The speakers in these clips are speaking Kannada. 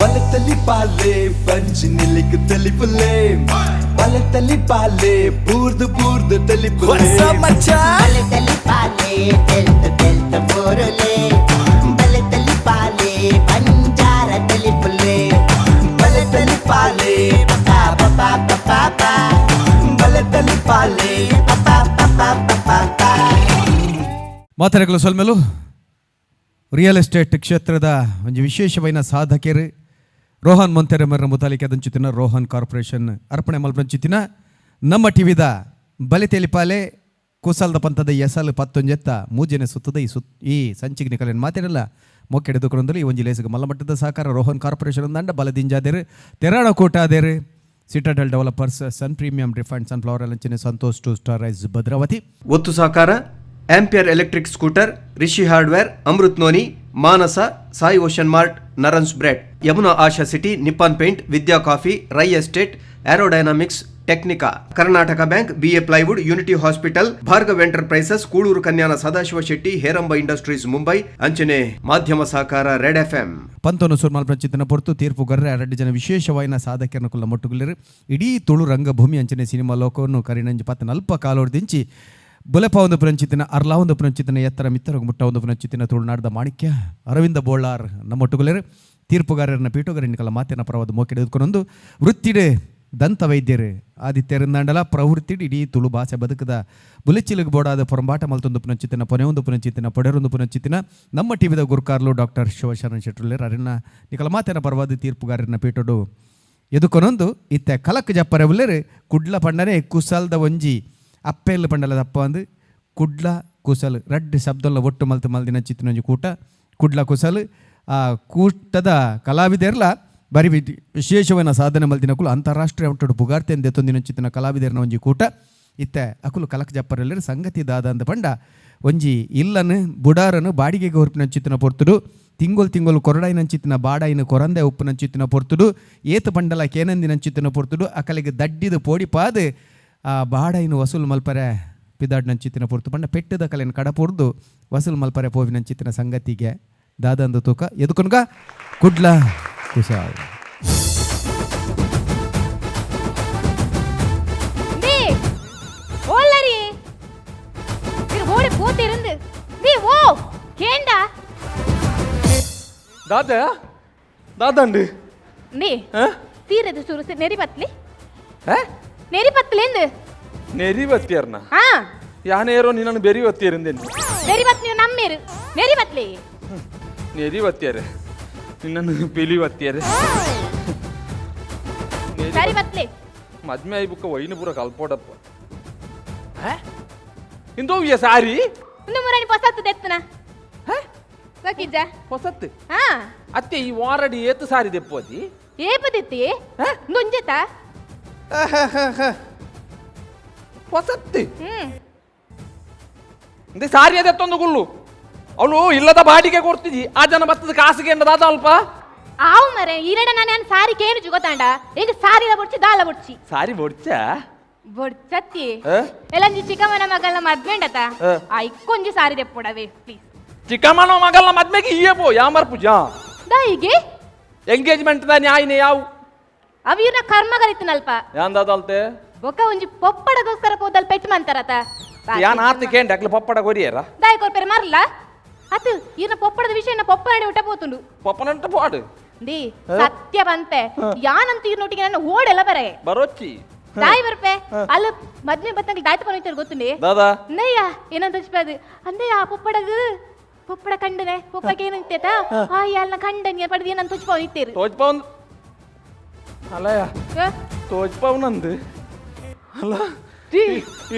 ಬಲತಲಿ ಪಾಲೆ ಪಂಚ ನಿಲಿಕ್ ತಲಿಪುಲೆ ಬಲತಲಿ ಪಾಲೆ ಬೂರ್ದು ಬೂರ್ದು ತಲಿಪುಲೆ ಬಲೆ ತಲಿ ಪಾಲೆ ತೆಲ್ತ ತೆಲ್ತ ಬೋರಲೆ ಬಲೆ ತಲಿ ಪಾಲೆ ಪಂಜಾರ ತಲಿಪುಲೆ ಬಲತಲಿ ಪಾಲೆ ಪಪಾ ಪಪಾ ಪಪಾ ಪಾ ಬಲತಲಿ ಪಾಲೆ ಪಪಾ ಪಪಾ ಪಪಾ ಪಾ ಮಾತಾಡಗಳು ಸೊಲ್ಮೆಲು ರಿಯಲ್ ಎಸ್ಟೇಟ್ ಕ್ಷೇತ್ರದ ಒಂದು ವಿಶೇಷವೈನ ಸಾಧಕರು ರೋಹನ್ ಮೊಂತೆರೆಮರ್ನ ಮುತಾಲಿಕೆ ಚಿತ್ತಿನ ರೋಹನ್ ಕಾರ್ಪೊರೇಷನ್ ಅರ್ಪಣೆ ಮಲ್ಪಂಚುತಿನ ನಮ್ಮ ಟಿವಿದ ಬಲಿ ತೆಲಿಪಾಲೆ ಕುಸಲ್ದ ಪಂಥದ ಎಸಲ್ ಪತ್ತೊಂಜೆತ್ತ ಮೂಜನೆ ಸುತ್ತದ ಈ ಸುತ್ ಈ ಸಂಚಿಗೆ ಮಾತಿರಲ್ಲ ಮೊಕ್ಕೆ ಹಿಡಿದುಕೊಂಡಲ್ಲಿ ಈ ಒಂಜಿ ಲೇಸಿಗೆ ಮಲ್ಲಮಟ್ಟದ ಸಹಕಾರ ರೋಹನ್ ಕಾರ್ಪೊರೇಷನ್ ದಂಡ ಬಲದಿಂಜಾದೇರು ತೆರಾಣ ಕೋಟಾದೇರು citadel developers, sun premium refined sunflower ಅಲಂಚನೆ Santosh two star rice Bhadravati. ಒತ್ತು ಸಹಕಾರ ampere electric scooter, Rishi hardware, Amrit noni Manasa Sai ocean mart Narans bread Yamuna Asha city Nippon paint Vidya coffee Rai estate aerodynamics technica Karnataka bank BA plywood unity hospital Bhargav enterprises Kuloor Kanyana Sadashiva Shetty Heramba industries Mumbai ಅಂಚನೆ ಮಾಧ್ಯಮ ಸಹಕಾರ ರೆಡ್ ಎಫ್ಎಂ ಪಂತೊನು ಸುರ್ಮಾಲ್ ಪ್ರಚಿತನ ಹೊರತು ತೀರ್ಪು ಗರ್ರೆ ಎರಡು ಜನ ವಿಶೇಷವಾಯಿನ ಸಾಧಕರನ್ನು ಕುಲ್ಲ ಮೊಟ್ಟುಗುಲ್ಲರು ಇಡೀ ತುಳು ರಂಗಭೂಮಿ ಅಂಚನೆ ಸಿನಿಮಾ ಲೋಕವನ್ನು ಕರಿನಂಜಿ ಪತ್ತ ನಲ್ಪ ಕಾಲೋಡ್ದಿಂಚಿ ಬುಲೆಪ ಒಂದು ಪುರಂಚಿತಿನ ಅರ್ಲಾ ಒಂದು ಪುರಂಚಿತಿನ ಎತ್ತರ ಮಿತ್ತರ ಮುಟ್ಟ ಒಂದು ಪುರಂಚಿತಿನ ತುಳುನಾಡದ ಮಾಣಿಕ್ಯ, ಅರವಿಂದ ಬೋಳಾರ್. ನಮ್ಮ ಒಟ್ಟುಗಲೇರು ತೀರ್ಪುಗಾರರನ್ನ ಪೀಠುಗಾರನಿಕಲ್ಲ ಮಾತಿನ ಪರವಾದ ಮೋಕೆಡೆದುಕೊಂಡು ವೃತ್ತಿಡೆ ದಂತ ವೈದ್ಯರು. ಆದಿತ್ಯರಿಂದಾಂಡಲ ಪ್ರವೃತ್ತಿಡಿ ಇಡೀ ತುಳು ಭಾಷೆ ಬದುಕದ ಬುಲೆಚಿಲಿಗೆ ಬೋಡಾದ ಪೊರಂಬಾಟ ಮಲ್ತೊಂದು ಪುನಂಚಿತಿನ, ಪೊನೆ ಒಂದು ಪುನಂಚಿತಿನ ಪೊಡೆರೊಂದು ಪುನಂಚಿತಿನ, ನಮ್ಮ ಟಿವಿದ ಗುರುಕಾರ್ಲು ಡಾಕ್ಟರ್ ಶಿವಶರಣ ಶೆಟ್ಟುಲ್ಲೇರ್ ಅರಣ್ಯ ನಿಕಲ ಮಾತಿನ ಪರವಾದ ತೀರ್ಪುಗಾರರನ್ನ ಪೀಠಡು ಎದುಕೊನೊಂದು ಇತ್ತೆ ಕಲಕ್ ಜಪ್ಪರೆ ಉಲ್ಲೇರು ಕುಡ್ಲ ಪಂಡನೆ ಕುಸಲ್ದ ಒಂಜಿ ಅಪ್ಪೆಲ್ ದಪ್ಪ ಅಂದು ಕುಡ್ಲ ಕುಸಲ್ ರಡ್ ಶಬ್ದಲ್ಲ ಒಟ್ಟು ಮಲ್ತ ಮಲ್ದಿನ ಚಿತ್ತಿನ ಒಂಜಿ ಕೂಟ. ಕುಡ್ಲ ಕುಸಲ್, ಆ ಕೂಟದ ಕಲಾವಿದರ್ಲ ಬರಿ ವಿಶೇಷವನ್ನ ಸಾಧನೆ ಮಲ್ದಿನ ಕುಲು, ಅಂತಾರಾಷ್ಟ್ರೀಯ ಒಟ್ಟು ಪುಗಾರ್ತೆ ದೆತ್ತೊಂದಿನ ತೊಂದಿನ ಚಿತ್ತಿನ ಕಲಾವಿದರ್ನ ಒಂಜಿ ಕೂಟ. ಇತ್ತೆ ಅಕುಲು ಕಲಕ್ ಜಪ್ಪರೆಲ್ಲರು ಸಂಗತಿ ದಾದ ಅಂದ ಪಂಡ, ಒಂಜಿ ಇಲ್ಲನು, ಬುಡಾರನು, ಬಾಡಿಗೆಗೆ ಹೊರಪಿನ ಚಿತ್ತಿನ ಪೊರ್ತುಡು ತಿಂಗೊಲ್ ತಿಂಗೊಲ್ ಕೊರಡಾಯಿನ ಚಿತ್ತಿನ ಬಾಡಾಯಿನ ಕೊರಂದೆ ಉಪ್ಪಿನ ಚಿತ್ತಿನ ಪೊರ್ತುಡು, ಏತ ಪಂಡಲ ಕೇನಂದಿನ ಚಿತ್ತಿನ ಪೊರ್ತುಡು, ಅಕಲಿಗೆ ದಡ್ಡಿದ ಪೋಡಿಪಾದು ಬಾಡಾಯಿನ ವಸೂಲು ಮಲ್ಪರೆ ಪಿದಾಡ್ನ ಚಿತ್ತಿನ ಪೊರ್ತು ಪಂಡ ಪೆಟ್ಟದ ಕಲೆನ ಕಡಪುರ್ದು ವಸೂಲು ಮಲ್ಪರೆ ಪೋವಿನ ಚಿತ್ತಿನ ಸಂಗತಿಗೆ ದಾದಂದು ತೂಕ ಎದುಕೊನ್ಗ ಕುಡ್ಲ ಕುಶಾಲ್ டே ஓல்லரி திரு ஓடி போத்து இருந்து டே ನೆರಿ ಪತ್ತಲೇಂದು ನೆರಿ ಬತ್ತಿಯರ್ನ? ಹಾ. ಯಾನೆ ಏರೋ ನಿನ್ನನ್ನು ಬೆರಿ ನೀ ನಮ್ಮೇರು. ನೆರಿ ಬತ್ತಲಿ ನೆರಿ ನಿನ್ನನ್ನು ಪೀಲಿ ಬತ್ತಿಯರೆ. ನೆರಿ ಬತ್ತಲಿ ಮದ್ಮೆ ಐಬುಕ ವೈನು ಪೂರ ಕಲ್ಪೋಡಪ್ಪ ಹಾ? ಇಂದೋ ಸಾರಿ? ಇಂದೋ ಮರಣಿ ಪಸತ್ತು ದೆತ್ತನ? ಹಾ? ಸಕಿಜ ಪಸತ್ತು? ಹಾ. ಅತ್ತೆ ಈ ವಾರಡಿ ಏತು ಸಾರಿ ದೆಪ್ಪೋದಿ ಏಪದಿತ್ತಿ ಹಾ? ಇಂದೆ ಸಾರಿ ಅದೆತ್ತೊಂದು ಗುಳ್ಳು ಅವಳು ಇಲ್ಲದ ಬಾಡಿಗೆ ಕೊಡ್ತಿದ್ದಿ. ಆ ಜನ ಬತ್ತದ ಕಾಸಿಗೆ ಎಂಡದಾದ ಅಲ್ಪ? ಆವು ಮರೆ ಈರಡ ನಾನು ಸಾರಿ ಕೇನು ಜುಗತಾಂಡ ಈಗ ಸಾರಿ ಬುಡ್ಚಿ ದಾಲ ಬುಡ್ಚಿ. ಸಾರಿ ಬೊಡ್ಚ? ಬೊಡ್ಚತ್ತಿ. ಎಲ್ಲ ನೀ ಚಿಕ್ಕಮ್ಮನ ಮಗಲ ಮದ್ವೆಂಡತ? ಆ. ಇಕ್ಕೊಂಜಿ ಸಾರಿ ದೆಪ್ಪೊಡವೆ ಪ್ಲೀಸ್ ಚಿಕ್ಕಮ್ಮನ ಮಗಲ ಮದ್ವೆಗೆ ಇಯೇ ಪೋ ಯಾಮರ್ ಪೂಜಾ ದಾಯಿಗೆ ಎಂಗೇಜ್ಮೆಂಟ್ ದ ನ್ಯಾಯನೆ ಯಾವು? ಅವಿರ್ನ ಕರ್ಮಗಲಿತ್ತನಲ್ಪ ಯಾಂದಾದಲ್ತೆ? ಬೊಕ ಒಂಜಿ ಪೊಪ್ಪಡಗೋಸ್ಕರ ಪೋದಲ್ ಪೆಟ್ಟು ಮಂತಾರತ. ಯಾನ್ ಆತ ಕೇಂಡ ಅಕ್ಲ ಪೊಪ್ಪಡ ಕೊರಿಯರ ದಾಯ ಕೊರ್ಪೆರ ಮರ್ಲ. ಅತ್ತು ಈರ್ನ ಪೊಪ್ಪಡದ ವಿಷಯನ ಪೊಪ್ಪ ನಡಿ ಊಟ ಪೋತುಂಡು. ಪೊಪ್ಪನಂತ ಪಾಡು. ದಿ ಸತ್ಯ ಬಂತೆ. ಯಾನಂತ ಈರ್ನೊಟ್ಟಿಗೆ ನನ್ನ ಓಡೆಲ್ಲ ಬರೆ. ಬರೋಚ್ಚಿ. ದಾಯಿ ಬರ್ಪೆ. ಅಲ್ಲ ಮದ್ವೆ ಬತ್ತಂಗ್ಲಿ ದಾಯ್ತ ಪನಿತಾರೆ ಗೊತ್ತುಂಡಿ? ದಾದಾ. ನಯ್ಯ ಏನಂತ ಹಚ್ಚಬೇಕು ಅಂದೆ ಆ ಪೊಪ್ಪಡದು ಪೊಪ್ಪಡ ಕಂಡನೆ ಪೊಪ್ಪಗೆ ಏನಂತೇತ ಆ ಎಲ್ಲ ಕಂಡನ್ಯ ಪಡೆದು ಏನಂತ ಹಚ್ಪ ನಿಂತೇರು ತೋಜ್ಪವನ್ ಅಲ್ಲಯ್ಯ ತೋಜ್ಪವನಂದು ಅಲ್ಲ?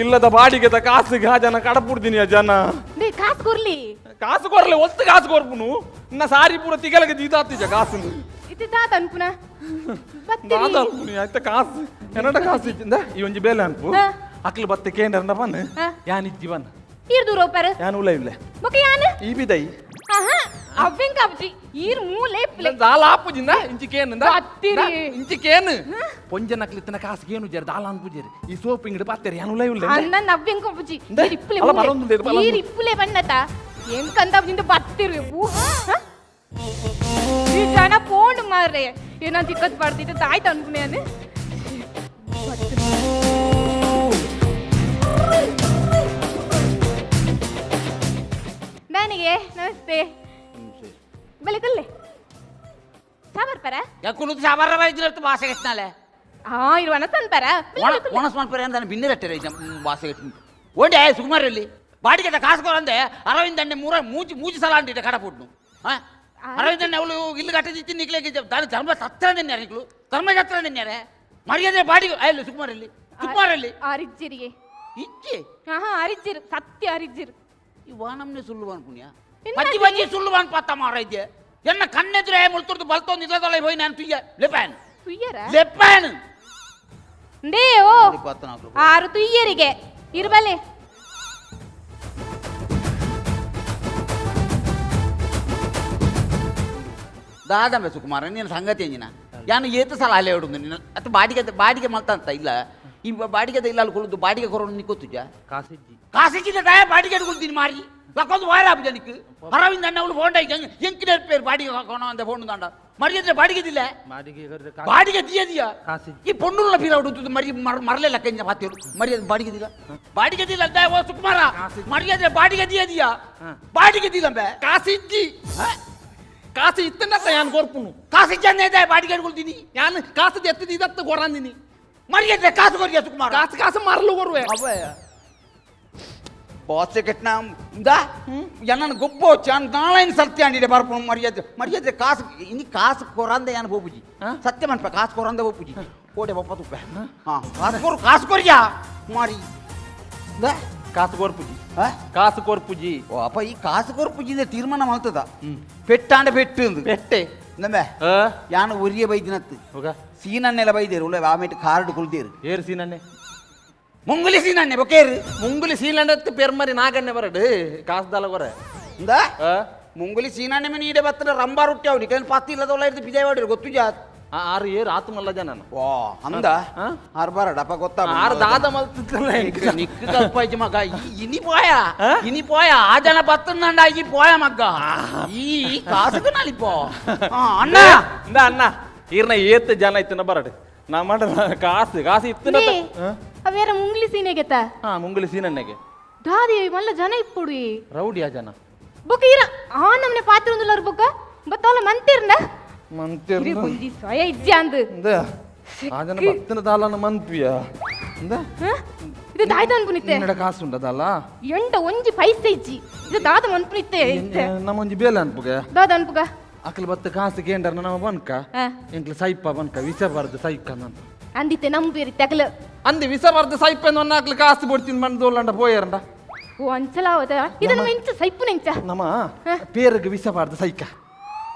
ಇಲ್ಲದ ಬಾಡಿಗೆದ ಕಾಸಿಗೆ ಆ ಜನ ಕಡಪುಡ್ತೀನಿ ಆ ಜನ ಕಾಸು ಕೊರ್ಲಿ ಕಾಸು ಕೊರ್ಲಿ ಒತ್ತು ಕಾಸು ಕೊರ್ಪುನು ಇನ್ನ ಸಾರಿ ಪೂರ ತಿಗಲಗೆ ದೀದಾತಿಜ ಕಾಸು ಇದು ದಾತ ಅನ್ಪುನ? ಬತ್ತಿರಿ. ದಾದಲ್ಪುನಿ ಆಯ್ತ ಕಾಸು. ಎನ್ನಡ ಕಾಸು ಇಚ್ಚಿಂದ ಈ ಒಂಜಿ ಬೇಲೆ ಅನ್ಪು. ಅಕ್ಲು ಬತ್ತೆ ಕೇಂದ್ರ ಬನ್. ಯಾನ್ ಇಜ್ಜಿವನ್ ಈರ್ ದೂರ ಒಪ್ಪರು ಯಾನ್ ಉಲ್ಲ ಇಲ್ಲ ಮುಖ ಯಾನು? ಈ ಬಿದೈ. ಆಹಾ ಅವ್ವೆಂಗ ಅಬ್ಜಿ ಈರ್ ಮೂಲೆ ಪ್ಲೆ ದಾಲ ಆಪುಜಿಂದ ಇಂಚಿ ಕೇನು ಬತ್ತಿರಿ. ಇಂಚಿ ಕೇನು ಪೊಂಜನ ಕ್ಲಿತ್ತನ ಕಾಸು ಕೇನು ಜರ ದಾಲ ಅನ್ಪುಜರಿ ಈ ಸೋಪ್ ಇಂಗಡಿ ಪಾತ್ತೆರಿ ಯಾನ್ ಉಲ್ಲ ಇಲ್ಲೆ ಅನ್ನ ನವ್ವೆಂಗ ಅಬ್ಜಿ ಇಂದ? ಈರ್ ಇಪ್ಪುಲೆ ಅಲ್ಲ, ಮೂಲೆ. ಬರೋಂದು ಇದು ಬರೋಂದು. ಈರ್ ಇಪ್ಪುಲೆ ಬಣ್ಣತ ಎಂಕಂದ ಅಬ್ಜಿಂದ ಬತ್ತಿರು ಈ ಜನ ಪೋಂಡು ಮಾರ್ರೆ ಏನೋ ಚಿಕ್ಕದ್ ಪಡ್ತಿತ್ತು ತಾಯ್ತು ಅನ್ಕೊಂಡೆ ಅದು ನನಗೆ ನಮಸ್ತೆ ಬೆಳಕಲ್ಲೇ ಸಾಂಬಾರ್ ಪರ? ಯಾಕುಲು ಸಾಬಾರ ಇದ್ರತ್ತು ಭಾಷೆ ಕೆಟ್ಟನಾಲೆ ಆ ಇರುವನ ತಂಪರ ಒಣಸ್ ಮಾಡ್ಪರೆ ಅಂತ ಬಿನ್ನಿ ರಟ್ಟೆ ಭಾಷೆ ಇಲ್ಲಿ ಓಂಡೆ ಸುಮಾರಲ್ಲಿ ಬಾಡಿಗೆ ಕಾಸ್ಕೋರಂದೆ ಅರವಿಂದ್ ಅಣ್ಣೆ ಮೂರ ಮೂಜಿ ಮೂಜಿ ಸಲ ಅಂಟಿಟ್ಟೆ ಕಡ ಪುಟ್ನು ಅರವಿಂದ್ ಅಣ್ಣೆ ಅವಳು ಇಲ್ಲಿ ಕಟ್ಟಿದ್ದು ನಿಕ್ಲಿಕ್ಕೆ ದಾನಿ ಧರ್ಮ ಹತ್ರ ನಿನ್ನೆ ಬಾಡಿಗೆ ಅಲ್ಲ ಸುಕುಮಾರಲ್ಲಿ ಸುಕುಮಾರಲ್ಲಿ ಆರಿಜ್ಜಿರಿಗೆ ಇಚ್ಚೆ ಹಾ ಹಾ ಸತ್ಯ ಇವ ನಮ್ನೆ ಸುಳ್ಳು ಅನ್ಪುಣ್ಯ ಇನ್ನ ಮಜ್ಜಿ ಬಜ್ಜಿ ಸುಳ್ಳು ಅನ್ಪತ್ತ ಮಾರೈದ್ಯ ಎನ್ನ ಕಣ್ಣೆದ್ರೆ ಮುಳ್ತುರ್ದು ಬಲ್ತೊಂದು ಇಲ್ಲದಲ್ಲ ಹೋಯ್ ನಾನು ತುಯ್ಯ ಲೆಪ್ಯಾನ್ ತುಯ್ಯರ ಲೆಪ್ಯಾನ್ ದೇ ಓ ಇಪ್ಪತ್ನಾಲ್ಕು ಆರು ತುಯ್ಯರಿಗೆ ಇರ್ಬಲೆ ದಾದಂಬೆ ಸುಕುಮಾರ ನೀನು ಸಂಗತಿ ಎಂಜಿನ ಯಾನು ಏತು ಸಲ ಅಲ್ಲೇ ಹೊಡುದು ನೀನು ಅದು ಬಾಡಿಗೆ ಬಾಡಿಗೆ ಮಲ್ತಂತ ಇಲ್ಲ ಈ ಬಾಡಿಗೆದ ಇಲ್ಲ ಅಲ್ಲಿ ಕುಳಿದು ಬಾಡಿಗೆ ಕೊರೋನು ನೀ ಗೊತ್ತುಜ ಕಾಸಿಜ್ಜಿ ಕಾಸಿಚ್ಚಿದ ದಯ ಬಾಡಿಗೆ ಕುಳಿತೀನಿ ಮಾರಿ ಲಕ್ಕೊಂದು ವಾರ ಆಪು ಜನಕ್ಕೆ ಅರವಿಂದ್ ಅಣ್ಣ ಅವಳು ಫೋನ್ ಆಯ್ತು ಎಂಕಿನ ಪೇರು ಬಾಡಿಗೆ ಹಾಕೋಣ ಅಂತ ಫೋನ್ ದಾಂಡ ಮರಿಯದ್ರೆ ಬಾಡಿಗೆ ದಿಲ್ಲ ಬಾಡಿಗೆ ಬಾಡಿಗೆ ದಿಯದಿಯ ಕಾಸಿ. ಈ ಪೊಣ್ಣುಲ್ಲ ಪೀರ ಹುಡುದು ಮರಿ ಮರ- ಮರಲೆಲ್ಲ ಕಂಜ ಮಾತೇಳು ಮರ್ಯಾದೆ ಬಾಡಿಗೆ ದಿಲ್ಲ ಬಾಡಿಗೆ ದಿಲ್ಲ ಅಂತ ಓ ಸುಕುಮಾರ ಮರ್ಯಾದೆ ಬಾಡಿಗೆ ದಿಯದಿಯ ಬಾಡಿಗೆ ದಿಲ್ಲಂಬೆ ಕಾಸಿಜ್ಜಿ ಕಾಸು ಇತ್ತನತ್ತ ಯಾನ್ ಕೊರ್ಪುನು ಕಾಸು ಜನ ಇದೆ ಬಾಡಿಗೆ ಕೊಡ್ತೀನಿ ಯಾನ್ ಕಾಸು ಎತ್ತಿದ ಇದತ್ತು ಕೊರಂದಿನಿ ಮರ್ಯಾದೆ ಕಾಸು ಕೊರಿಯ ಸುಕುಮಾರ ಕಾಸು ಕಾಸು ಮರಲು ಕೊರುವೆ ಬಾಸ್ ಕೆಟ್ಟ ಇಂದ ಎನ್ನ ಗೊಬ್ಬ ಚಾನ್ ನಾಳೇನು ಸತ್ಯ ಅಂಡಿದೆ ಬರ್ಪು ಮರ್ಯಾದೆ ಮರ್ಯಾದೆ ಕಾಸು ಇನಿ ಕಾಸು ಕೊರಂದ ಯಾನ್ ಬೋಪುಜಿ ಸತ್ಯ ಮನ್ಪ ಕಾಸು ಕೊರಂದ ಬೋಪುಜಿ ಕೋಟೆ ಬಪ್ಪ ತುಪ್ಪ ಹಾ ಕಾಸು ಕೊರು ಕಾಸು ಕೊರಿಯ ಮಾರಿ ಇಂದ ಕಾಸು ಕೊರ್ಪುಜಿ ಹಾ? ಕಾಸು ಕೊರ್ಪುಜಿ ಓ ಅಪ್ಪ ಈ ಕಾಸು ಕೊರ್ಪುಜಿಂದ ತೀರ್ಮಾನ ಮಾಡ್ತದ ಪೆಟ್ಟಾಂಡ ಪೆಟ್ಟು ಅಂದು ಪೆಟ್ಟೆ ನಮ್ಮೆ ಆ ಯಾನು ಒರಿಯ ಬೈದಿನತ್ತು ಹೋಗ ಸೀನನ್ನೆಲ್ಲ ಬೈದೇರು ಉಳ್ಳೆ ಆಮೇಲೆ ಕಾರ್ಡ್ ಕುಳ್ದೇರು ಏರು ಸೀನನ್ನೆ ಮುಂಗುಲಿ ಸೀನನ್ನೆ ಬೊಕೇರು ಮುಂಗುಲಿ ಸೀಲಂಡತ್ತು ಪೆರ್ಮರಿ ನಾಗನ್ನೆ ಬರಡು ಕಾಸು ದಲ ಕೊರೆ ಇಂದ ಆ ಮುಂಗುಲಿ ಸೀನಾನೆ ಮನೆ ಈಡೆ ಬತ್ತನ ರಂಬಾ ರೊಟ್ಟಿ ಅವ್ರಿ ಕೈ ಪತ್ತಿ ಇಲ್ಲದವಲ್ಲ ಇರ್ದು ಬಿಜಯ್ ಮಾಡಿರು ಗೊತ್ತು ಜಾತ್ ಆ, ಆರು ಏರು ಆತು ಮಲ್ಲ ಜನ ವಾ ಅಂದ ಆ? ಆರ್ಬಾರ ಡಪ್ಪ ಗೊತ್ತಾ ಆರು ದಾದ ಮಲ್ತಿದ್ದಲ್ಲ ನಿಕ್ಕು ಕಲ್ಪಾಯ್ತು ಮಗ ಈ- ಇನಿ ಪೋಯ ಆ? ಇನಿ ಪೋಯ ಆ ಜನ ಬತ್ತಂದಂಡ ಈ ಪೋಯ ಮಗ್ಗ ಈ ಕಾಸುಗ ನಲಿಪೋ ಆ, ಅಣ್ಣ ಇಂದ ಅಣ್ಣ ಈರ್ನ ಏತ್ ಜನ ಇತ್ತನ ಬರಡು ನಾ ಮಾಡ ಕಾಸು ಕಾಸು ಇತ್ತನ ನೇ ಅವೇರ ಮುಂಗ್ಲಿ ಸೀನೆಗೆತ ಹಾ ಮುಂಗುಲಿ ಸೀನನ್ನೆಗೆ ದಾದಿ ಮಲ್ಲ ಜನ ಇಪ್ಪುಡು ರೌಡಿಯ ಜನ ಬೊಕ ಇರ ಆ ನಮ್ನೆ ಪಾತ್ರ ಒಂದುಲ್ಲರು ಬೊಕ ಬತ್ತವಲ ಮಂತಿರ್ನ ಮಂತಿರ್ ಇರಿ ಬುಂಜಿ ಸ್ವಯ ಇಜ್ಜಿ ಅಂದ್ ಇಂದ ಆ ಜನ ಭಕ್ತನ ದಾಲನ ಮಂತ್ವಿಯ ಇಂದ ಹ? ಇದು ದಾಯ್ದ ಅನ್ಪುನಿತ್ತೆ ನಿನ್ನಡ ಕಾಸು ಉಂಟದಲ್ಲ ಎಂಟ ಒಂಜಿ ಪೈಸೆ ಇಜ್ಜಿ ಇದು ದಾದ ಅನ್ಪುನಿತ್ತೆ ಇತ್ತೆ ನಮ್ಮೊಂಜಿ ಬೇಲೆ ಅನ್ಪುಗೆ ದಾದ ಅನ್ಪುಗ ಅಕಲ್ ಬತ್ತ ಕಾಸು ಕೇಂದ್ರ ನಮ್ಮ ಬನ್ಕ ಹ. ಎಂಕ್ಲ ಸೈಪ ಬನ್ಕ ವಿಸ ಬರ್ದು ಸೈಕ ನಂತ ಅಂದಿತ್ತೆ ನಂಬೇರಿ ತಗಲ ಅಂದಿ ವಿಸ ಬರ್ದು ಸೈಪ ಒಂದು ಅಕ್ಲ ಕಾಸು ಬಿಡ್ತೀನಿ ಬಂದು ದೋಲಂಡ ಪೋಯರಂಡ ಓ ಅಂಚಲಾವದ ಇದನ್ನ ಮೆಂಚ ಸೈಪು ನೆಂಚ ನಮ್ಮ ಪೇರಿಗೆ ವಿಸ ಬಾರ್ದು ಸೈಕ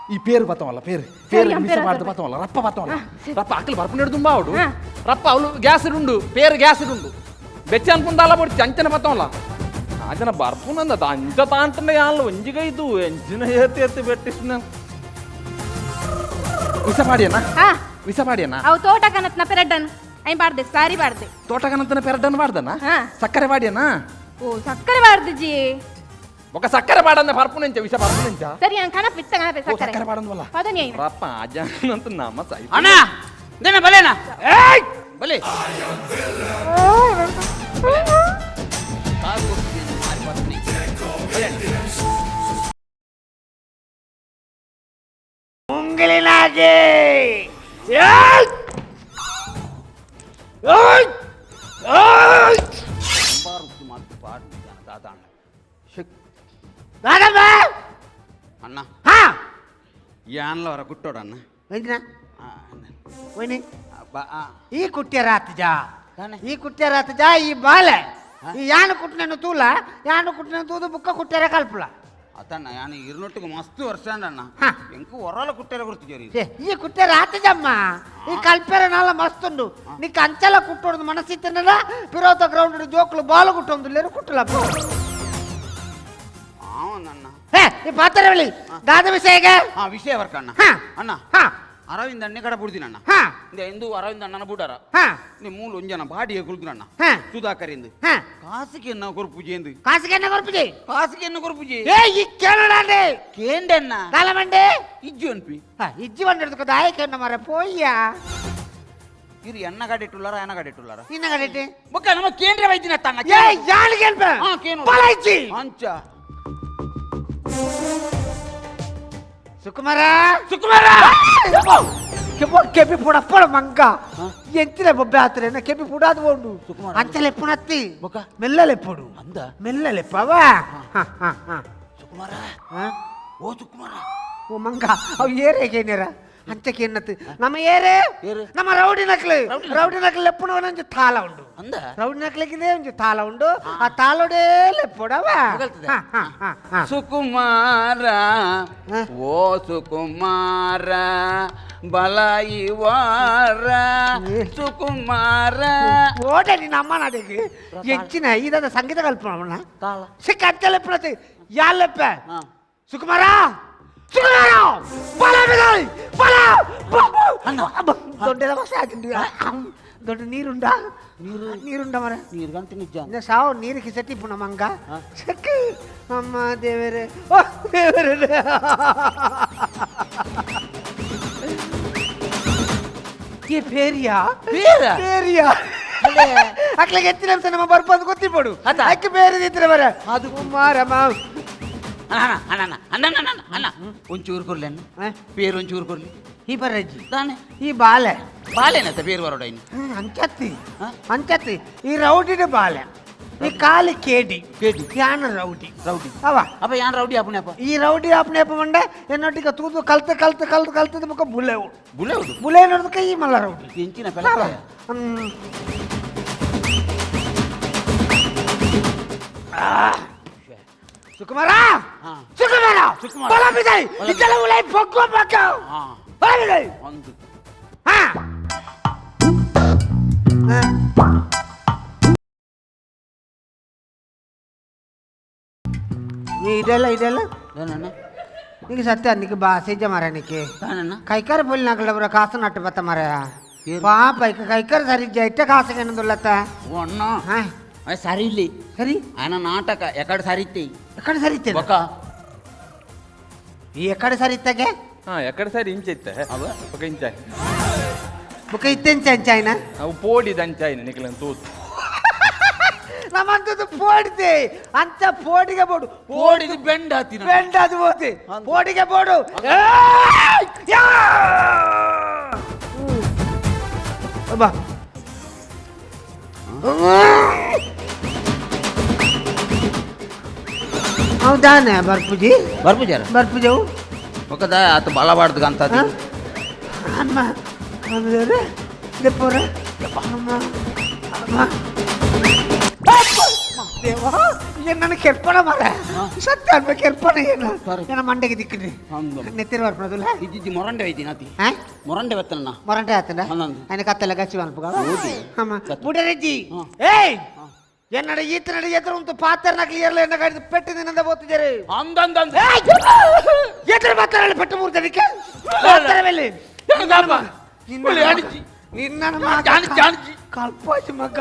ಈ ಪೇರು ಬತ್ತವಲ್ಲ ಪೇರು ಪೇರು ಅಂಪೇರು ವಿಸ ಆತದ. ಬಾರ್ದು ಬತ್ತವಲ್ಲ ರಪ್ಪ ಬತ್ತವಲ್ಲ ಹಾ, ಸರಿ. ರಪ್ಪ ಅಕ್ಕಲು ಬರ್ಪುನೇಡು ತುಂಬ ಅವಡು ಹಾ. ರಪ್ಪ ಅವಳು ಗ್ಯಾಸ್ ಉಂಡು ಪೇರು ಗ್ಯಾಸ್ ಉಂಡು ಬೆಚ್ಚ ಅನ್ಪುಂಡಲ್ಲ ಬಡ್ತಿ ಅಂಚನೆ ಬತ್ತವಲ್ಲ ಆಜನ ಬರ್ಪುನಂದ ಅಂಚ ತಾಂಟನೆ ಯಾನ್ಲ ಒಂಜಿಗ ಇದು ಎಂಚಿನ ಏತಿ ಎತ್ತಿ ಬೆಟ್ಟಿಸ್ನ ವಿಸ ಪಾಡಿಯನ ಹಾ ವಿಸ ಪಾಡಿಯನ ಅವು ತೋಟ ಕನತ್ನ ಪೆರಡ್ಡನ್ ಐ ಬಾರ್ದೆ ಸಾರಿ ಬಾರ್ದೆ ತೋಟಕನಂತನ ಪೆರಡನ್ ಬಾರ್ದನ ಹಾ. ಸಕ್ಕರೆ ಪಾಡಿಯನ ಓ ಸಕ್ಕರೆ ಬಾರ್ದು ಜಿ ఒక సక్కర పాడంద పరుపు నుంచి విష పరుపు నుంచా ಸರಿ ನಾನು ಕಣಪ್ ಇತ್ತ ಕಣಪೆ ఓ ಸಕ್ಕರೆ సక్కర పాడందు వల్ల ಪದನಿ ಐನ రప్ప అజానంత నమ్మ సై ಅಣ್ಣ ದೇನ ಬಲೇನ ಏಯ್ ಬಲೆ ಕಾಸು ಕೊಡ್ತೀನಿ, ಮಾರಿ ಬರ್ತೀನಿ. ಬಲೆ. ಮುಂಗಲಿನಾಗೆ ಏಯ್! ಏಯ್! ಏಯ್! ತುಂಬಾ ರುಚಿ ಮಾಡ್ತು ಪಾಡು ಜನ ದಾದಾಣ. రాదమ్మా అన్న యాన్లో రగుట్టాడు అన్న ఏంటినా పోయి ఈ కుట్టే రాత్జా ಈ ಕುಟ್ಟ್ಯಾರ ಆತ ಜಾ ಈ ಬಾಲೆ ಈ ಯಾನು ಕುಟ್ಟಿನ ತೂಲ ಯಾನು ಕುಟ್ಟಿನ ತೂದು ಬುಕ್ಕ ಕುಟ್ಟ್ಯಾರ ಕಲ್ಪಲ ಅದನ್ನ ಯಾನು ಇರ್ನೊಟ್ಟಿಗೆ ಮಸ್ತ್ ವರ್ಷ ಅಣ್ಣ ಎಂಕು ಹೊರಲ ಕುಟ್ಟ್ಯಾರ ಗುರ್ತಿಜೋರಿ ಈ ಕುಟ್ಟ್ಯಾರ ಆತಜಮ್ಮ ಈ ಕಲ್ಪೇರನೆಲ್ಲ ಮಸ್ತ್ ಉಂಡು ನೀ ಕಂಚಲ ಕುಟ್ಟೋದು ಮನಸ್ಸಿತ್ತನಲ್ಲ ಪಿರೋತ ಗ್ರೌಂಡ್ ಜೋಕ್ಲು ಬಾಲ್ ಕುಟ್ಟೊಂದು ಕುಟ್ಟಲಪ್ಪ ಒಂದಣ್ಣ ಹೇ ಈ ಪಾತ್ರ ದಾದ ವಿಷಯಗ ಆ ವಿಷಯ ವರ್ಕ ಅಣ್ಣ. ಹಾ. ಅಣ್ಣ ಹಾ. ಅರವಿಂದ ಅಣ್ಣೆ ಕಡೆ ಬಿಡ್ತೀನಿ ಅಣ್ಣ. ಹಾ. ಇಂದ ಎಂದು ಅರವಿಂದ ಅಣ್ಣನ ಬಿಡಾರ. ಹಾ. ನಿಮ್ಮ ಮೂಲ ಒಂಜನ ಬಾಡಿಗೆ ಕುಲ್ಕುನಣ್ಣ ಹಾ. ಸುಧಾಕರಿಂದ ಹಾ. ಕಾಸಿಗೆ ಎನ್ನ ಕೊರು ಪೂಜೆ ಎಂದು. ಕಾಸಿಗೆ என்ன குறிப்பிச்சு ಕಾಸಿಗೆ ಎನ್ನ ಕೊರು ಏಯ್ ஏ இக்கேனடாண்டே ಕೇಂದಣ್ಣ காலமண்டே ಇಜ್ಜು ಅನ್ಪಿ. இஜ்ஜி வண்டிறதுக்கு தாயக்கு என்ன மர போய்யா ಇರು ಎಣ್ಣ ಗಾಡಿ ಇಟ್ಟುಲ್ಲಾರ ಎಣ್ಣ ಗಾಡಿ ಇನ್ನ என்ன கட்டிட்டு ಬೊಕ್ಕ ನಮ್ಮ ಕೇಂದ್ರ ವೈದ್ಯನ ತನ್ನ ಏ ಯಾರು ಕೇಳ್ಬ ಹಾ ಕೇನು ಅಂಚ. సుకుమారా ಸುಕುಮಾರ ಕೆಬ್ಬ ಕೆಬ್ಬಿ ಪುಡ ಪುಡ ಮಂಗ ಎಂತಿನ ಬೊಬ್ಬೆ ಆತ್ರೇನ ಕೆಬ್ಬಿ ಪುಡಾದು ಉಂಡು ಸುಕುಮಾರ. ಅಂಚಲೆಪ್ಪುನತ್ತಿ ಬೊಕ್ಕ ಮೆಲ್ಲಲೆಪ್ಪುಡು ಅಂದ ಮೆಲ್ಲಲೆಪ್ಪವಾ ಸುಕುಮಾರ ಓ ಸುಕುಮಾರ ಓ ಮಂಗ ಅವು ಏರೇಗೇನೇರ ಅಂಚಕ್ಕೆ ಏನತ್ತು ನಮ್ಮ ಏರೆ? ಏರು. ನಮ್ಮ ರೌಡಿ ನಕ್ಲು. ರೌಡಿ ನಕ್ಲು. ಎಪ್ಪುಣ ಒಂಜಿ ತಾಳ ಉಂಡು. ಅಂದ? ರೌಡಿ ನಕ್ಲಿಗಿದೆ ಒಂಜಿ ತಾಳ ಉಂಡು. ಆ ತಾಳೋಡೇ ಲೆಪ್ಪುಡವಾ. ಹೊಗಳ್ತದೆ. ಹ, ಹ, ಹ, ಹ. ಸುಕುಮಾರ? ಓ ಸುಕುಮಾರ ಬಲಾಯಿವಾರ ಸುಕುಮಾರ. ಓಟ ನಿನ್ನ ಅಮ್ಮ ನಾಡಿಗೆ ಹೆಚ್ಚಿನ ಇದಾದ ಸಂಗೀತ ಕಲ್ಪನ ತಾಳ. ಸಿಕ್ಕ ಯಾಲೆಪ್ಪ ಹಾ. ಸುಕುಮಾರ? ಸುಕುಮಾರ! ಬಲ ಬಲ ದೊಡ್ಡದ ಬಸ ಆಗಿಂದು ದೊಡ್ಡ ನೀರುಂಡ ನೀರು ನೀರುಂಡ ಮರ ನೀರು ಗಂಟೆ ನಿಜ ಇನ್ನ ಸಾವು ನೀರಿಗೆ ಸೆಟ್ಟಿ ಪುಣ ಮಂಗ ಸೆಕ್ಕೆ ಅಮ್ಮ ದೇವರೇ ಓ ದೇವರೇ ಈ ಪೇರಿಯಾ ಬೇರ ಪೇರಿಯಾ ಅಕ್ಲಿಗೆ ಎತ್ತಿನ ಅಂತ ನಮ್ಮ ಬರ್ಬೋದು ಗೊತ್ತಿಪಡು ಅದ? ಅಕ್ಕೆ ಬೇರೆ ಇದ್ರೆ ಬರ ಅದು ಮಾರಮ್ಮ ಅಣ್ಣ ಅಣ್ಣ ಅಣ್ಣ ಅಣ್ಣ ಅಣ್ಣ ಅಣ್ಣ ಒಂಚೂರು ಕೊರ್ಲಿ ಅಣ್ಣ ಹ? పేరు ಒಂಚೂರು ಕೊರ್ಲಿ ही भरायची ताण आहे. ही बाल आहे ಬಾಳೆ ಏನಂತ ಬೇರೆ ಬರೋಡೈನ್ ಹ್ಮ್, ಅಂಚತ್ತಿ ಅಂಚತ್ತಿ ಈ ರೌಡಿನ ಬಾಲ ಈ ಕಾಲು ಕೇಡಿ ಕೇಡಿ ಯಾನ ರೌಡಿ ರೌಡಿ ಅವ ಅಪ್ಪ ಯಾನ್ ರೌಡಿ ಅಪ್ಪಣೆ ಅಪ್ಪ ಈ ರೌಡಿ ಆಪಣೆ ಅಪ್ಪ ಮಂಡ ಏನೊಟ್ಟಿಗೆ ತೂದು ಕಲ್ತು ಕಲ್ತು ಕಲ್ತು ಕಲ್ತದ ಮುಖ ಬುಲೆವು ಬುಳೆ ಹೌದು ಬುಲೆ ನೋಡೋದಕ್ಕೆ ಈ ಮಲ್ಲ ರೌಡಿ ಎಂಚಿನ ಪೆಲ ಅವ. ಹ್ಮ್. ಆ, అందుకు ఇడేలా ఇడేలా నీకు సత్య నీకు బా సేజ మరా నీకు. కైకార పోలి నాకు డబ్బులు నట్టు నట్టుపోతా మరా. పాప ఇక కైకార సరిగ్గా అయితే కాస్త కనుదొల్లత ఉన్నా సరిలే సరి? ఆయన నాటక ఎక్కడ సరిత్తాయి ఎక్కడ సరిత్తాయి ఒక. ఎక్కడ సరిత్తాకే ಹಾಂ ಎಕಡೆ ಸರಿ ಇಂಚ ಇತ್ತ ಅವ ಬೊಕ ಇಂಚಾಯ್ ಬೊಕ ಇತ್ತೆಂಚ ಅಂಚಾಯ್ನ ಅವು ಪೋಡಿದ ಅಂಚಾಯ್ನ ನಿಕ್ಲನ್ ತೂತು ನಮ್ಮಂತದ್ದು ಪೋಡಿದೆ ಅಂತ ಪೋಡಿಗೆ ಬೋಡು ಪೋಡಿದ ಬೆಂಡ ಹತ್ತಿನ ಬೆಂಡ ಅದು ಹೋದೆ ಪೋಡಿಗೆ ಬೋಡು ಬಾ ಹೌದಾನೆ ಬರ್ಪುಜಿ ಬರ್ಪುಜಾರ ಬರ್ಪುಜವು ಪಕ್ಕದ ಆತ ಬಾಳಬಾರ್ದು ಅಂತ ಅಮ್ಮ ಅಂದ್ರೆ ದೆಪ್ಪರ ಅಮ್ಮ ಅಮ್ಮ ದೇವಾ ಏನನ್ನ ಕೆರ್ಪಣ ಮಾಡ ಸತ್ಯ ಅನ್ಬೇಕು ಕೆರ್ಪಣ ಏನು ನನ್ನ ಮಂಡೆಗೆ ದಿಕ್ಕಿದ್ರಿ ನೆತ್ತಿರ ಬರ್ಬೋದಲ್ಲ ಇದ್ದಿದ್ದು ಮೊರಂಡೆ ಐತಿ ನಾತಿ ಮೊರಂಡೆ ಬತ್ತನ ಮೊರಂಡೆ ಆತನ ಅಯ್ಯ ಕತ್ತಲ್ಲ ಗಚ್ಚಿ ಅನ್ಪಗ ಹಮ್ಮ ಬುಡರಜ್ಜಿ ಏಯ್ ಎನ್ನಡ ಈತನಡ ಎದುರು ಉಂಟು ಪಾತ್ರನ ಕ್ಲಿಯರ್ಲ ಎನ್ನ ಕಡಿದು ಪೆಟ್ಟು ನಿನ್ನಿಂದ ಓದ್ತಿದ್ದಾರೆ ಅಂದಂದಂದ ಎದುರು ಮಾತಾಡಲು ಪೆಟ್ಟು ಮೂರ್ತದಕ್ಕೆ ಪಾತ್ರದಲ್ಲಿ ನಿನ್ನ ಕಲ್ಪಾಚಿ ಮಗ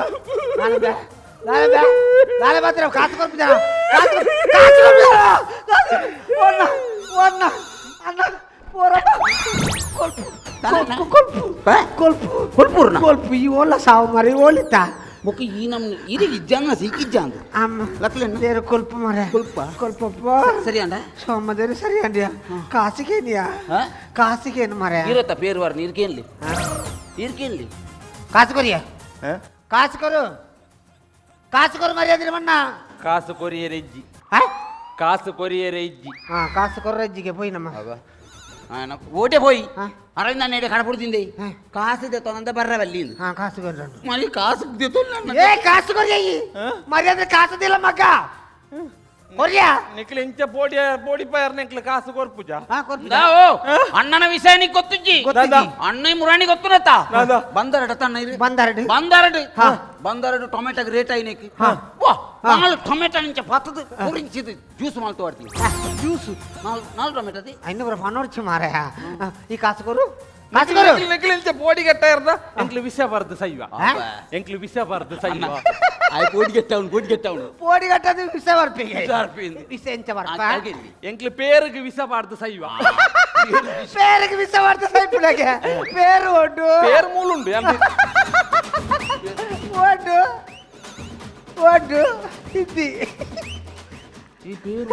ನಾಳೆ ಮಾತ್ರ ಕಾತು ಕೊಡ್ಬಿದ್ದಾರ ಅಣ್ಣ ಕೊಲ್ಪು ಕೊಲ್ಪು ಕೊಲ್ಪು ಕೊಲ್ಪು ಈ ಓಲ ಸಾವು ಮರಿ ಓಲಿತಾ මොක ඊනම් ඉරි ඉජංග සීකිජාන්ද අම්ම ලක්ලෙන්න දේර කොල්ප මර. කොල්ප? කොල්පප சரியாண்டா சோமதேர் சரியாண்டியா காசிக்கேனியா காசிக்கேன் மர ஈரத்த பேர் வர இருக்கேன்லி இருக்கேன்லி காசு கொரியா காசு கொரு காசு கொரு மரியாதை மண்ணா காசு கொரிய ரெஜ்ஜி காசு கொரிய ரெஜ்ஜி காசு கொரு ரெஜ்ஜிக்கு போய் நம்ம ఓటే పోయి అరవింద్ అన్నయ్య కనపడుతుంది కాసు తెత్తానంత బర్రవల్లింది కాసు మళ్ళీ కాసు ఏ కాసు కొరయ్యి మర్యాద కాసు తెలమ్మక్క కొరియా నీకు ఇంచ పోడి పోడిపోయారు నీకు కాసు కొరపుజ అన్నన విషయానికి గొత్తుజ్జి అన్నయ్య మురాణి గొత్తునత బందరట తన్నయ్య బందరటి బందరటి బందరటి టొమాటోకి రేట్ అయినకి அப்பா நாலு ಟೊಮೆಟೊ ನಿಂಚ ಬತ್ತದು ಉರಿಂಚಿದು ಜ್ಯೂಸ್ ಮಾಲ್ತು ಆಡ್ತೀವಿ ಜ್ಯೂಸ್ ನಾಲ್ ನಾಲ್ ಟೊಮೆಟೊ ಐನೂರ ಪನ್ನೊಡ್ಚು ಮಾರ ಈ ಕಾಸುಕೋರು ಕಾಸುಕೋರು ಎಂಕ್ಲು ಪೋಡಿ ಗಟ್ಟ ಇರ್ದ ಎಂಕ್ಲು ವಿಷ ಬರ್ದು ಸೈವ ಎಂಕ್ಲು ವಿಷ ಬರ್ದು ಸೈವ ಆಯ್ ಪೋಡಿ ಗಟ್ಟವನು ಪೋಡಿ ಗಟ್ಟವನು ಪೋಡಿ ಗಟ್ಟದು ವಿಷ ಬರ್ಪಿಗೆ ವಿಷ ಬರ್ಪಿಂದು ವಿಷ ಎಂಚ ಬರ್ಪ ಎಂಕ್ಲು ಪೇರುಗೆ ವಿಷ ಬಾರ್ದು ಸೈವ ಪೇರುಗೆ ವಿಷ ಬಾರ್ದು ಸೈಪಿಡಗೆ ಪೇರು ಒಡ್ಡು ಪೇರು ಮೂಲುಂಡು ಒಡ್ಡು Waduh, Siti. பேர்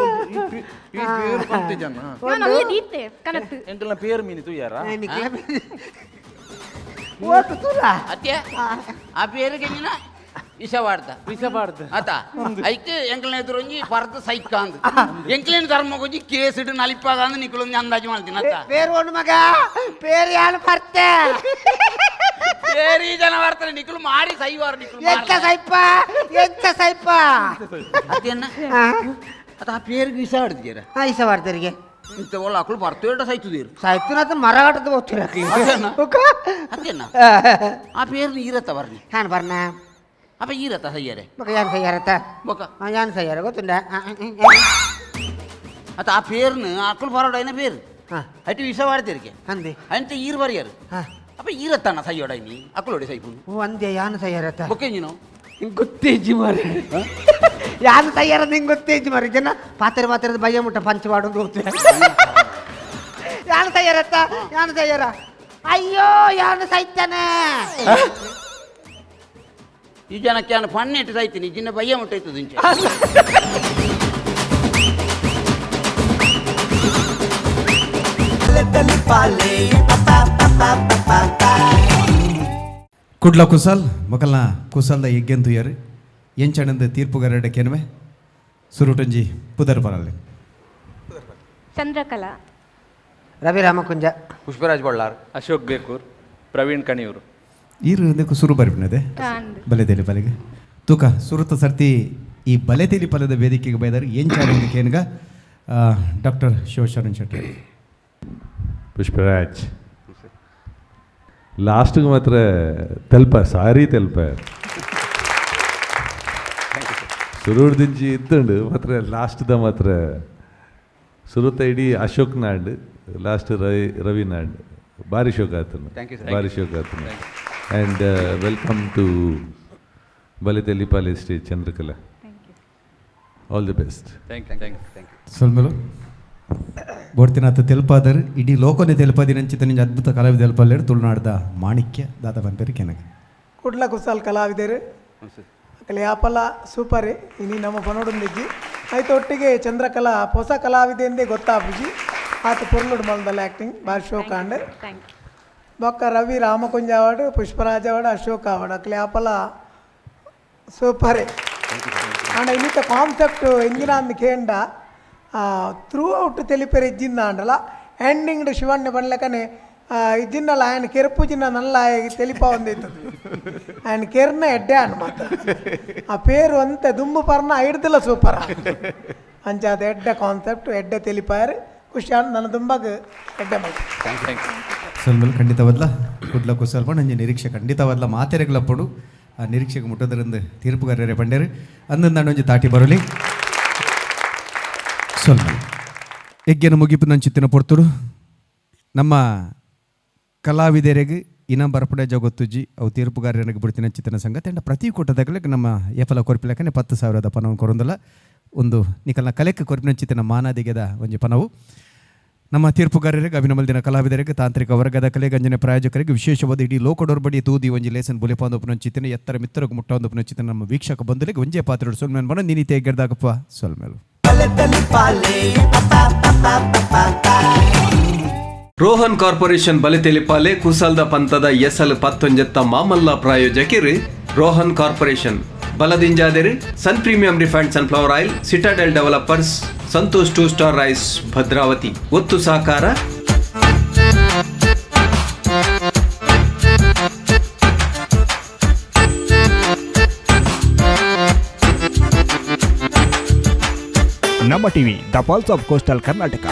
பேர் ಬಂತೆ ಜನ ನಾನು ದೀತೆ ಕನತ್ತು ಎಂಟಲ್ಲ ಪೇರ್ ಮೀನಿ ತು ಯಾರ ಓತು ತುಲ ಅತ್ಯ ಆ ಪೇರ್ ಗೆನಿನ ವಿಷವಾಡ್ತ ವಿಷವಾಡ್ತ ಆತ ಐತೆ ಎಂಕಲ್ನ ಎದುರೊಂಜಿ ಪರ್ದ ಸೈಕಾಂದ್ ಎಂಕಲೇನ್ ಧರ್ಮ ಹೋಗಿ ಕೇಸ್ ಇಟ್ಟು ನಲಿಪಾಗ ಅಂದ್ ನಿಕ್ಕಳೊಂದು ಅಂದಾಜು ಮಾಡ್ತೀನಿ ಅತ್ತ ಪೇರ್ ಒಂದು ಮಗ ಪೇರ್ ಯಾರು ಬರ್ತೆ சரி ஜனவரத்துல நிக்கலும் மாறி சைவார நிக்கலும் எத்த சைப்பா எத்த சைப்பா அது என்ன ಅದು ಆ ಪೇರಿಗೆ ಇಸ ಹಿಡ್ದಿರ ಹಾ ಇಸ ಬರ್ತಿರಿಗೆ ಇಂತ ಒಳ್ಳೆ ಆಕಳು ಬರ್ತೇಟ ಸಾಯ್ತಿದ್ದೀರ ಸಾಯ್ತಿನ ಮರಗಾಟದ ಹೋಗ್ತೀರ ಅದೇನ ಆ ಪೇರು ಈರತ್ತ ಬರ್ನಿ ಹಾನ್ ಬರ್ನ ಅಪ್ಪ ಈರತ್ತ ಸಯ್ಯಾರೆ ಬಕ ಯಾನ್ ಸಯ್ಯಾರತ್ತ ಬಕ ಯಾನ್ ಸಯ್ಯಾರ ಗೊತ್ತುಂಡ ಅತ ಆ ಪೇರ್ನ ಆಕಳು ಬರೋಡ ಏನ ಪೇರು ಅಟ್ಟು ವಿಷ ಮಾಡ್ತಿರ್ಕೆ ಅಂದೆ ಅಂತ ಈರ್ ಬರಿಯಾರು அப்ப ஈரத்தான சையோட நீ அக்களோட சை போகணும் ಓ ಅಂದ್ಯ ಯಾನು ತಯಾರತ್ತ ಬೊಕ್ಕೇಜಿನೋ ಹಿಂಗ್ ಗೊತ್ತೇಜಿ ಮಾರೆ ಯಾನು ತಯಾರದ ಹಿಂಗ್ ಗೊತ್ತೇಜಿ ಮಾರಿ ಜನ ಪಾತ್ರೆ ಪಾತ್ರದ ಭಯ ಮುಟ್ಟ ಪಂಚ ಮಾಡೋದು ಹೋಗ್ತೇವೆ ಯಾನು ತಯಾರತ್ತ ಯಾನು ತಯಾರ ಅಯ್ಯೋ ಯಾನು ಸೈತಾನೆ ಈ ಜನಕ್ಕೆ ನಾನು ಪನ್ನೆಟ್ಟು ಸಾಯ್ತೀನಿ ಈ ಜಿನ್ನ ಭಯ ಮುಟ್ಟೈತದ ಇಂಚೆ ಪಾಲೆ ಪಾಲೆ ಪಾಪ ಪಾಪ ಕುಡ್ಲ ಕುಸಲ್ ಮೊಕಲ್ನ ಕುಸಲ್ದ ಎಗ್ಗೆಂತು ಯಾರು ಎಂಚಣದ ತೀರ್ಪುಗಾರಡ ಕೆನವೆ ಸುರುಟಂಜಿ ಪುದರ್ ಬರಲಿ ಚಂದ್ರಕಲಾ. ರವಿ ರಾಮಕುಂಜ. ಪುಷ್ಪರಾಜ್ ಬಳ್ಳಾರ್. ಅಶೋಕ್ ಬೇಕೂರ್ ಪ್ರವೀಣ್ ಕಣಿಯೂರು. ಇರು ಇದಕ್ಕೂ ಸುರು ಬಲೆ ಬಲೆದೇಲಿ ಬಲೆಗೆ. ತೂಕ ಸುರುತ ಸರ್ತಿ ಈ ಬಲೆತೇಲಿ ಪಲದ ವೇದಿಕೆಗೆ ಬೈದಾರು ಎಂಚಾಡಿದ ಕೇನ್ಗ ಡಾಕ್ಟರ್ ಶಿವಶರಣ್ ಶೆಟ್ಟಿ. ಪುಷ್ಪರಾಜ್. ಲಾಸ್ಟಿಗೆ ಮಾತ್ರ ತಲ್ಪ ಸಾರಿ ತಲ್ಪ ಸುರೂರ್ ದಿಂಜಿ ಇದ್ದುಂಡು ಮಾತ್ರ ಲಾಸ್ಟ್ದ ಮಾತ್ರ ಸುರುತ ಇಡೀ ಅಶೋಕ್ ನಾಡ್ ಲಾಸ್ಟ್ ರವಿ ರವಿ ನಾಡ್ ಭಾರಿ ಶೋಕ್ ಆತನು ಭಾರಿ ಶೋಕ್ ಆತನು ಆ್ಯಂಡ್ ವೆಲ್ಕಮ್ ಟು ಬಲಿತೆಲ್ಲಿ ಪಾಲಿ stage Chandrakala all the best thank you thank you thank you ಬೋಡ್ತಿನಾಥ ತೆಲುಪಾದರು ಇಡೀ ಲೋಕನೆ ತೆಲುಪದಿನಂಚಿತ ನಿಂಜ ಅದ್ಭುತ ಕಲಾವಿದ ತೆಲುಪಲ್ಲೇರು ತುಳುನಾಡ್ದ ಮಾಣಿಕ್ಯ ದಾದ ಬಂದರು ಕೆನಗೆ. ಕುಡ್ಲ ಕುಸಾಲ್ ಕಲಾವಿದರು ಅಕಲೆ ಯಾಪಲ ಸೂಪರ್ ಇನಿ ನಮ್ಮ ಪನೋಡೊಂದಿಜ್ಜಿ ಆಯ್ತು ಒಟ್ಟಿಗೆ ಚಂದ್ರಕಲಾ ಹೊಸ ಕಲಾವಿದೆ ಎಂದೇ ಗೊತ್ತಾಪುಜಿ. ಆತ ಪೊರ್ಲುಡು ಮಲ್ದಲ್ಲ ಆ್ಯಕ್ಟಿಂಗ್ ಭಾರಿ ಶೋಕ ಅಂಡ್ ಥ್ಯಾಂಕ್ ಯು ಬೊಕ್ಕ Ravi Ramakunja award Pushparaja award Ashoka award ಅಕ್ಲೆ ಯಾಪಲ ಸೂಪರ್ ಅಂಡ ಇನ್ನಿತ ಕಾನ್ಸೆಪ್ಟ್ ಎಂಜಿನ ಅಂದ್ ಕೇಂಡ ತ್ರೂ ಔಟ್ తెలిపేరు ఇజ్జింద అండల ఎండింగ్ శివన్ని పనిలకనే ఇజ్జిన్నల ఆయన కెరుపుజిన్న నల్ల తెలిపా ఉంది ఆయన కెర్న ఎడ్డే అన్నమాట ఆ పేరు అంతే దుమ్ము పర్న ఐడుదల సూపర్ ಅಂಚ ಅದು ಎಡ್ಡ ಕಾನ್ಸೆಪ್ಟ್ ಎಡ್ಡೆ ತಿಳಿಪಾರು ಖುಷಿಯಾನ್ ನನ್ನ ದುಂಬಾಗ ಎಡ್ಡೆ ಮಾಡಿ ಥ್ಯಾಂಕ್ ಯು ಸೊಲ್ಮೆಲು ಖಂಡಿತವಲ್ಲ ಕುಡ್ಲ ಕುಸಲ್ಪ ನಂಜಿ ನಿರೀಕ್ಷೆ ಖಂಡಿತವಲ್ಲ ಮಾತೆರೆಗ್ಲಪ್ಪಡು ಆ ನಿರೀಕ್ಷೆಗೆ ಮುಟ್ಟೋದರಿಂದ ತೀರ್ಪುಗಾರರೇ ಪಂಡೇರು ಅಂದಂದಾಂಡ ಒಂಜಿ ತಾಟಿ ಬರಲಿ ಸೊಲ್ಮೆಲು ಯಜ್ಞನ ಮುಗಿಪು ನಂಚಿತ್ತಿನ ಪೊರ್ತುಡು ನಮ್ಮ ಕಲಾವಿದರಿಗೆ ಇನ ಬರ್ಪಡೆ ಜಗತ್ತುಜ್ಜಿ, ಅವು ತೀರ್ಪುಗಾರರಿಗೆ ಬಿಡ್ತಿನ ಚಿತ್ರನ ಸಂಗತಿ. ಅಂಡ್ ಪ್ರತಿ ಕೂಟದಾಗಲೇ ನಮ್ಮ ಎಫಲ ಕೊರ್ಪಿಲಕನೆ ಪತ್ತು ಸಾವಿರದ ಪನವನ್ನು ಕೊರೊಂದಲ್ಲ ಒಂದು ನಿಕಲ್ನ ಕಲೆಕ್ಕೆ ಕೊರ್ಪಿನ ಚಿತ್ತಿನ ಮಾನಾದಿಗೆದ ಒಂಜಿ ಪನವು. ನಮ್ಮ ತೀರ್ಪುಗಾರರಿಗೆ ಅಭಿನಮಲ್ದಿನ ಕಲಾವಿದರಿಗೆ, ತಾಂತ್ರಿಕ ವರ್ಗದ ಕಲೆ ಗಂಜನೆ ಪ್ರಾಯೋಜಕರಿಗೆ ವಿಶೇಷವಾದ ಇಡೀ ಲೋಕಡೋರ್ಬಡಿ ತೂದಿ ಒಂಜಿ ಲೇಸನ್ ಬುಲೆಪಾಂದೊಪ್ಪನ ಚಿತ್ತಿನ, ಎತ್ತರ ಮಿತ್ತರಕ್ಕೆ ಮುಟ್ಟಾಂದೊಪ್ಪನ ಚಿತ್ತಿನ ನಮ್ಮ ವೀಕ್ಷಕ ಬಂದಲಿಗೆ ಒಂಜೇ ಪಾತ್ರ ಸೊಲ್ಮೇನ್ ಬನ ನೀನಿತೆ ಗೆಡ್ದಾಗಪ್ಪ ಸೊಲ್ಮೇಲು. ರೋಹನ್ ಕಾರ್ಪೊರೇಷನ್ ಬಲೆ ತೆಲಿಪಾಲೆ ಕುಸಲ್ದ ಪಂತದ ಎಸಲ್ ಪತ್ತೊಂಜತ್ತ ಮಾಮಲ್ಲ ಪ್ರಾಯೋಜಕಿರಿ Rohan corporation. ಬಲದಿಂಜಾದಿರಿ sun premium refined sunflower oil, citadel developers, Santosh two star rice Bhadravati. ಒತ್ತು ಸಾಕಾರ ನಮ್ಮ TV the pulse of coastal Karnataka.